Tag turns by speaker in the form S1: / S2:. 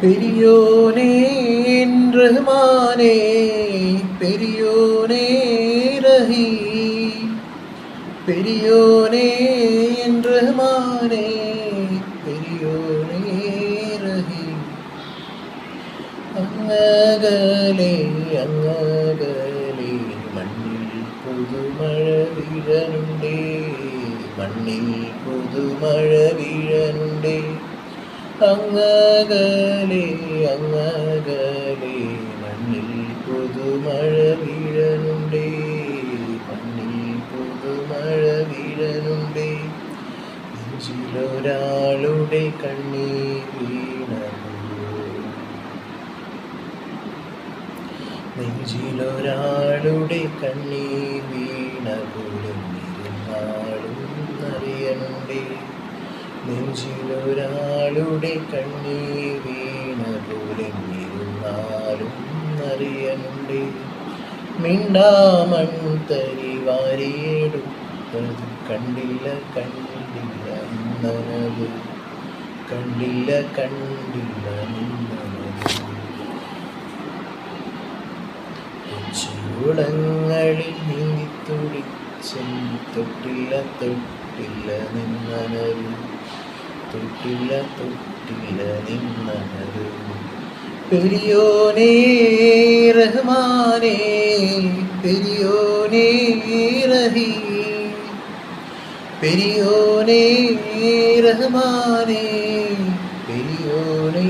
S1: பெரியோனே ரஹ்மானே பெரியோனே ரஹீ பெரியோனே ரஹ்மானே பெரியோனே ரஹீ അങ്ങകലെ അങ്ങകലെ മണ്ണിൽ പുതുമഴ വീഴനുണ്ടേ മണ്ണിൽ പുതുമഴ വീഴനുണ്ടേ അങ്ങകലെ അങ്ങകലെ മണ്ണിൽ പുതുമഴ വീഴനുണ്ടേ മണ്ണിൽ പുതുമഴ വീഴനുണ്ടേ. നെഞ്ചിലൊരാളുടെ കണ്ണീ വീണു നെഞ്ചിലൊരാളുടെ കണ്ണീർ വീണ ഇരുന്നാളും അറിയണ്ടേ നെഞ്ചിലൊരാളുടെ കണ്ണീർ വീണ പോലും ഇരുന്നാലും അറിയണ്ടേ മിണ്ടാമൺ വാരിയെടുത്തത് കണ്ടില്ല കണ്ടില്ല നിന്നത് കണ്ടില്ല കണ്ടില്ല നിന്നത് ചൂളങ്ങളിൽ നീന്തി തുടിച്ചെന്ന് തൊട്ടില്ല തൊട്ടില്ല നിന്നനരു തൊട്ടില്ല തൊട്ടില്ല നിന്നനരു പെരിയോനേ റഹ്മാനേ പെരിയോനേ റഹീ. പെരിയോനേ റഹ്മാനേ പെരിയോനേ